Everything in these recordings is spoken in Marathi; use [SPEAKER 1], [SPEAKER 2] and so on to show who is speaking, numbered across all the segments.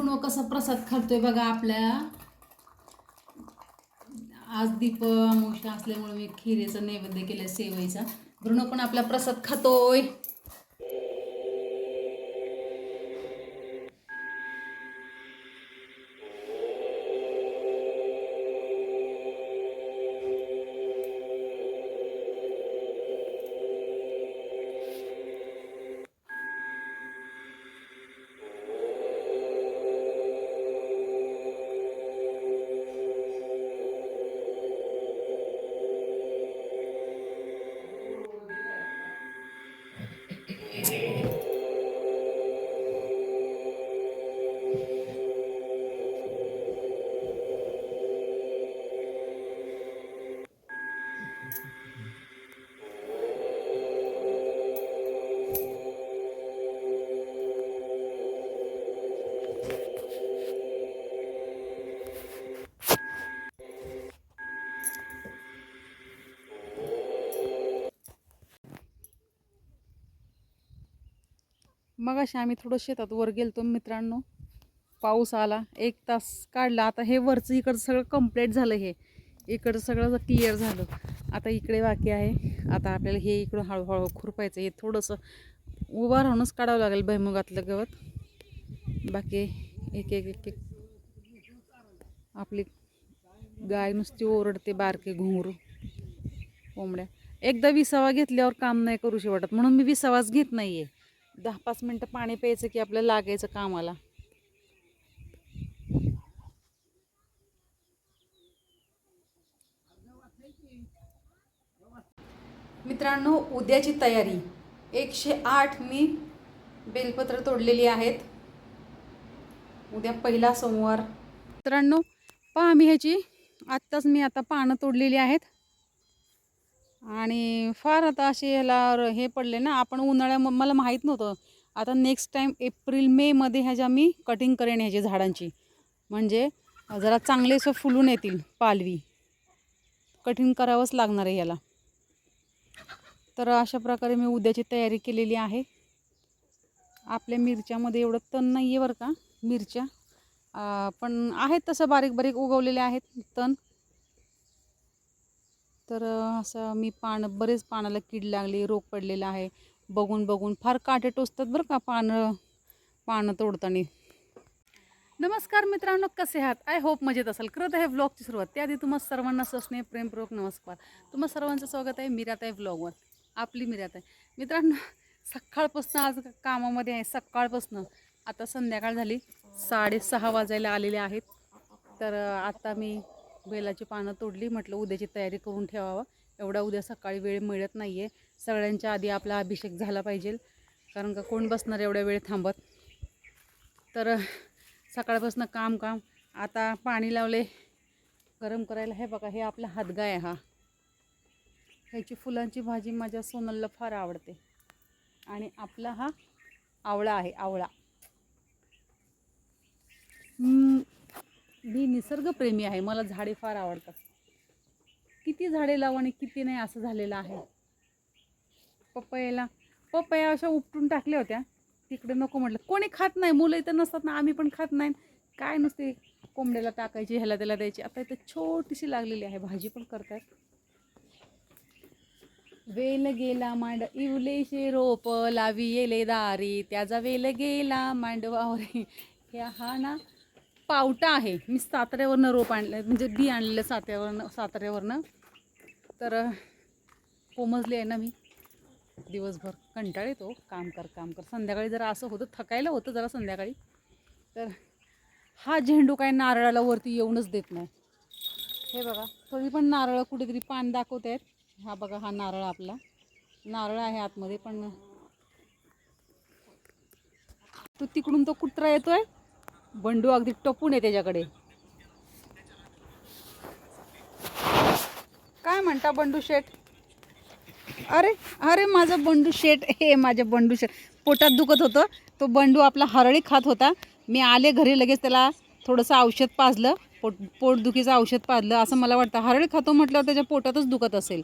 [SPEAKER 1] ब्रुनो कसा प्रसाद खातोय बघा आपल्या. आज दीप अमावस्या असल्यामुळे मी खिरेचा नैवेद्य केलं सेवईचा. ब्रुनो पण आपला प्रसाद खातोय. मग अशी आम्ही थोडं शेतात वर गेलतो मित्रांनो. पाऊस आला एक तास काढला. आता हे वरचं इकडचं सगळं कंप्लीट झालं हे. इकडं सगळं क्लिअर झालं. आता इकडे बाकी आहे. आता आपल्याला हे इकडं हळूहळू खुरपायचं. हे थोडंसं उभं राहूनच काढावं लागेल भैमुगातलं गवत. बाकी एक एक एक एक. आपली गाय नुसती ओरडते बारके घुंगरू. कोंबड्या. एकदा विसावा घेतल्यावर काम नाही करूशी वाटत म्हणून मी विसावाच घेत नाही आहे दहा पाच मिनटं पाणी प्यायचं की आपल्याला लागायचं कामाला. मित्रांनो उद्याची तयारी. एकशे आठ मी बेलपत्र तोडलेली आहेत. उद्या पहिला सोमवार. मित्रांनो पहा मी ह्याची. आत्ताच मी आता पानं तोडलेली आहेत. आणि फार आता असे ह्याला हे पडले ना आपण उन्हाळ्या मला माहीत नव्हतं. आता नेक्स्ट टाईम एप्रिल मेमध्ये ह्याच्या मी कटिंग करेन ह्याची झाडांची. म्हणजे जरा चांगले असं फुलून येतील पालवी. कटिंग करावंच लागणार आहे याला तर अशा प्रकारे मी उद्याची तयारी केलेली आहे. आपल्या मिरच्यामध्ये एवढं तण नाही आहे बरं का मिरच्या. पण आहेत तसं बारीक बारीक उगवलेले आहेत तण. तर असं मी पानं बरेच पानाला कीड लागली रोग पडलेला आहे. बघून बघून फार काटे टोचतात बरं का पानं पानं तोडताना. नमस्कार मित्रांनो कसे आहात? आय होप मजेत असाल. करत आहे व्लॉगची सुरुवात. त्याआधी तुम्हा सर्वांना सस्ने प्रेमपूर्वक नमस्कार. तुम्हा सर्वांचं स्वागत आहे मिरात आहे व्लॉगवर आपली मिरात आहे. मित्रांनो सकाळपासून आज कामामध्ये आहे. सकाळपासून आता संध्याकाळ झाली. साडेसहा वाजायला आलेले आहेत. तर आता मी बेलाची पानं तोडली म्हटलं उद्याची तयारी करून ठेवावं. एवढा उद्या सकाळी वेळ मिळत नाही आहे सगळ्यांच्या आधी आपला अभिषेक झाला पाहिजे. कारण का कोण बसणार एवढ्या वेळ थांबत? तर सकाळपासून काम काम. आता पाणी लावले. गरम करायला हे बघा हे आपला हातगाय हा. ह्याची फुलांची भाजी माझ्या सोनलला फार आवडते. आणि आपला हा आवळा आहे आवळा. मी निसर्गप्रेमी आहे. मला झाडे फार आवडतात. किती झाडे लावू आणि किती नाही असं झालेलं आहे. पपयाला पपया अशा उपटून टाकल्या होत्या. तिकडे नको म्हटलं. कोणी खात नाही. मुलं इथं नसतात ना. आम्ही पण खात नाही. काय नुसते कोंबड्याला टाकायची ह्याला त्याला द्यायची. आता इथं छोटीशी लागलेली आहे. भाजी पण करतात. वेल गेला मांड इवलेशे रोप लावी येले दारी. त्याचा वेल गेला मांडवावरी. ह्या हा ना पावटा आहे. मी साताऱ्यावरनं रोप आणलं म्हणजे बी आणलेलं सात्यावरनं साताऱ्यावरनं. तर अं, पोमजली आहे ना मी. दिवसभर कंटाळ येतो. काम कर काम कर. संध्याकाळी जरा असं होतं थकायला होतं जरा संध्याकाळी. तर हा झेंडू काय नारळाला वरती येऊनच देत नाही. हे बघा तरी पण नारळ कुठेतरी पान दाखवत आहेत हा बघा हा नारळ आपला. नारळ आहे आतमध्ये पण तो तिकडून तो कुत्रा येतोय. बंडू अगदी टपून आहे त्याच्याकडे. काय म्हणता बंडू शेठ? अरे अरे माझं बंडू शेट हे माझ्या बंडू शेट पोटात दुखत होतं तो बंडू आपला हरळी खात होता. मी आले घरी लगेच त्याला थोडंसं औषध पाजलं पोट पोटदुखीचं औषध पाजलं असं मला वाटतं. हरळ खातो म्हटल्यावर त्याच्या पोटातच दुखत असेल.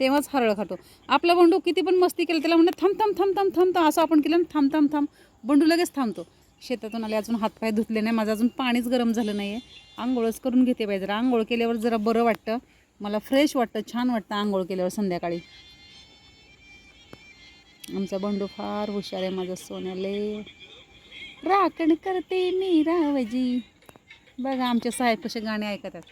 [SPEAKER 1] तेव्हाच हरळ खातो. आपला बंडू किती पण मस्ती केलं त्याला म्हणलं थांब थांब थांब थांब थांब असं आपण केलं थांब थांब थांब. बंडू लगेच थांबतो. शेतातून आले अजून हातपाय धुतले नाही माझं अजून पाणीच गरम झालं नाही आहे आंघोळच करून घेते पाहिजे जरा. आंघोळ केल्यावर जरा बरं वाटतं. मला फ्रेश वाटतं छान वाटतं आंघोळ केल्यावर संध्याकाळी. आमचा बंडू फार हुशार आहे माझं सोन्याले. राखण करते मी रावजी. बघा आमचे साहेब कसे गाणे ऐकतात.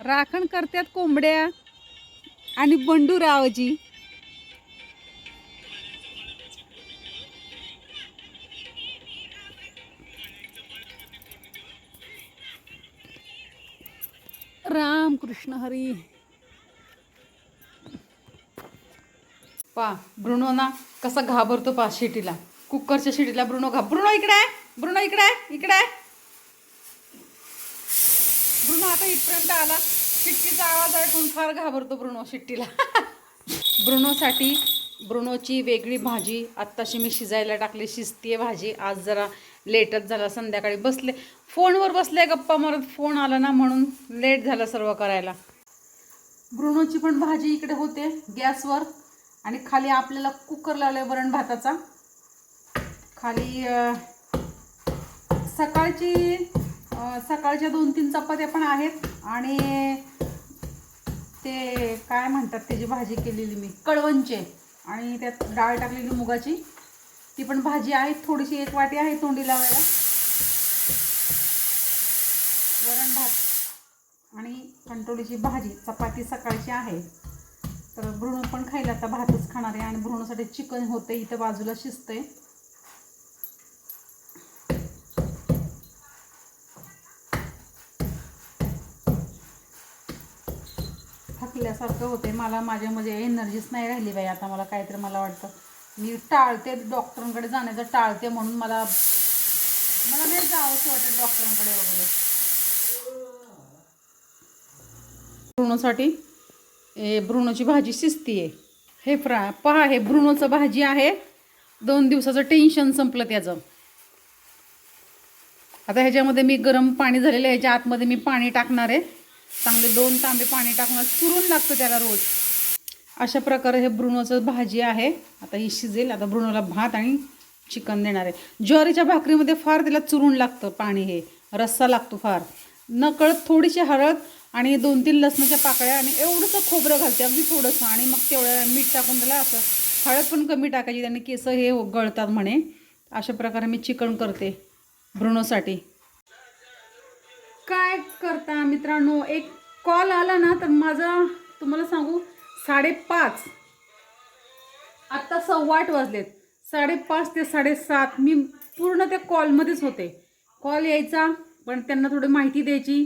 [SPEAKER 1] राखण करतात कोंबड्या आणि बंडू रावजी. राम कृष्ण हरी. पा ब्रुनो ना कसा घाबरतो पा शिटीला. कुकरच्या शिटीला ब्रुनो घा ब्रुनो इकडे आहे ब्रुनो इकडे आहे इकडे आहे. ब्रुनो आता इथपर्यंत आला. शिट्टीचा आवाज ऐकून फार घाबरतो ब्रुनो शिट्टीला. ब्रुनोसाठी ब्रुनोची वेगळी भाजी आत्ताशी मी शिजायला टाकली शिजतीये भाजी. आज जरा लेटच झाला संध्याकाळी बसले. फोनवर बसले गप्पा मारत फोन आला ना म्हणून लेट झालं सर्व करायला. ब्रुनोची पण भाजी इकडे होते गॅसवर आणि खाली आपल्याला कुकर लावलाय वरण भाताचा. खाली सकाळची सकाळच्या दोन तीन चपात्या पण आहेत आणि ते काय म्हणतात त्याची भाजी केलेली मी कळवणचे आणि त्यात डाळ टाकलेली मुगाची. ती पण भाजी आहे थोडीशी एक वाटी आहे तोंडी लावायला. वरण भात आणि कंटोळीची भाजी चपाती सकाळची आहे. तर भ्रूण पण खायला आता भातच खाणार आहे आणि भ्रूणासाठी चिकन होते इथं बाजूला शिजतंय. थकल्यासारखं होते मला माझ्या म्हणजे एनर्जीच नाही राहिली बाई आता मला काहीतरी मला वाटतं मी टाळते डॉक्टरांकडे जाण्याचं टाळते म्हणून मला मला नाही जावंसं वाटतं डॉक्टरांकडे वगैरे. भ्रूणसाठी हे भ्रूणाची भाजी शिजती आहे हे फ्रा पहा हे भ्रूणाचं भाजी आहे. दोन दिवसाचं टेन्शन संपलं त्याचं. आता ह्याच्यामध्ये मी गरम पाणी झालेलं आहे. ह्याच्या आतमध्ये मी पाणी टाकणार आहे. चांगले दोन तांबे पाणी टाकणार चुरून लागतं त्याला रोज. अशा प्रकारे हे ब्रुनोचं भाजी आहे. आता ही शिजेल आता ब्रुनोला भात आणि चिकन देणार आहे. ज्वारीच्या भाकरीमध्ये फार त्याला चुरून लागतं पाणी हे. रस्सा लागतो फार. नकळत थोडीशी हळद आणि दोन तीन लसणाच्या पाकळ्या आणि एवढंसं खोबरं घालते अगदी थोडंसं. आणि मग तेवढं मीठ टाकून त्याला असं हळद पण कमी टाकायची त्याने केस हे गळतात म्हणे. अशा प्रकारे मी चिकन करते ब्रुनोसाठी. काय करता मित्रांनो? एक कॉल आला ना तर माझा तुम्हाला सांगू? साडेपाच. आत्ता सव्वा आठ वाजलेत. साडेपाच ते साडेसात. मी पूर्ण त्या कॉलमध्येच होते. कॉल यायचा पण त्यांना थोडी माहिती द्यायची.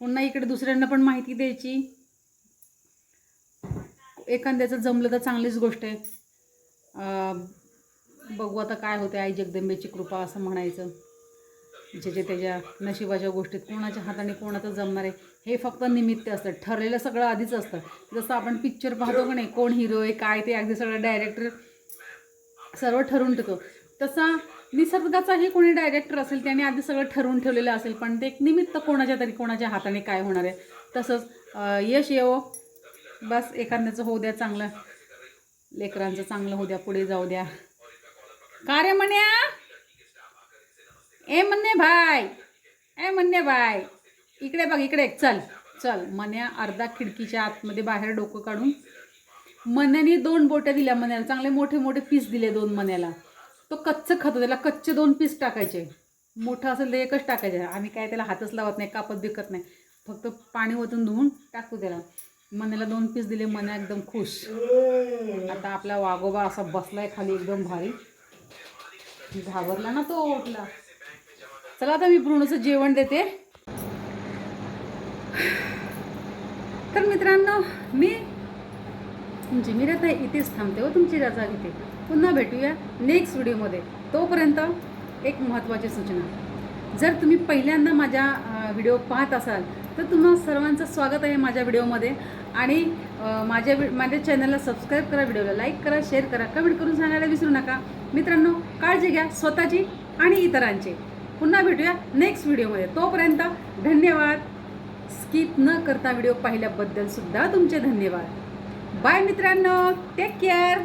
[SPEAKER 1] पुन्हा इकडे दुसऱ्यांना पण माहिती द्यायची. एखाद्याचं जमलं तर चांगलीच गोष्ट आहे. बघू आता काय होते आई जगदंबेची कृपा असं म्हणायचं. ज्याच्या त्याच्या नशिबाच्या गोष्टीत कोणाच्या हाताने कोणाचं जमणार आहे हे फक्त निमित्त असतं. ठरलेलं सगळं आधीच असतं. जसं आपण पिक्चर पाहतो का नाही कोण हिरो आहे काय ते अगदी सगळं डायरेक्टर सर्व ठरवून ठेवतो. तसा निसर्गाचाही कोणी डायरेक्टर असेल त्याने आधी सगळं ठरवून ठेवलेलं असेल पण ते एक निमित्त कोणाच्या तरी कोणाच्या हाताने काय होणार आहे. तसंच यश येवो. बस एखाद्याचं होऊ द्या चांगलं. लेकरांचं चांगलं होऊ द्या पुढे जाऊ द्या. का रे म्हण्या! ए म्हणणे भाई ए म्हणणे भाई इकडे बघ इकडे. चल चल. मन्या अर्धा खिडकीच्या आतमध्ये बाहेर डोकं काढून मन्याने दोन बोट्या दिल्या मन्याला. चांगले मोठे मोठे पीस दिले दोन मन्याला. तो कच्चं खातो त्याला कच्चे दोन पीस टाकायचे. मोठं असेल तर एकच टाकायचे. आम्ही काय त्याला हातच लावत नाही कापत बिकत नाही. फक्त पाणी ओतून धुवून टाकू त्याला. मन्याला दोन पीस दिले. मन्या एकदम खुश. आता आपला वागोबा असा बसलाय खाली एकदम भारी. घाबरला ना तो ओटला. चला आता मी भ्रूणचं जेवण देते. तर मित्रांनो मी तुमची मी रथा इथेच थांबते व तुमची रजा घेते पुन्हा भेटूया नेक्स्ट व्हिडिओमध्ये तोपर्यंत एक महत्त्वाची सूचना. जर तुम्ही पहिल्यांदा माझ्या व्हिडिओ पाहत असाल तर तुम्हा सर्वांचं स्वागत आहे माझ्या व्हिडिओमध्ये आणि माझ्या माझ्या चॅनलला सबस्क्राईब करा व्हिडिओला लाईक करा शेअर करा कमेंट करून सांगायला विसरू नका. मित्रांनो काळजी घ्या स्वतःची आणि इतरांची. पुन्हा भेटूया नेक्स्ट व्हिडिओमध्ये तोपर्यंत धन्यवाद. स्किप न करता व्हिडिओ पाहिल्याबद्दल सुद्धा तुमचे धन्यवाद. बाय मित्रांनो. Take care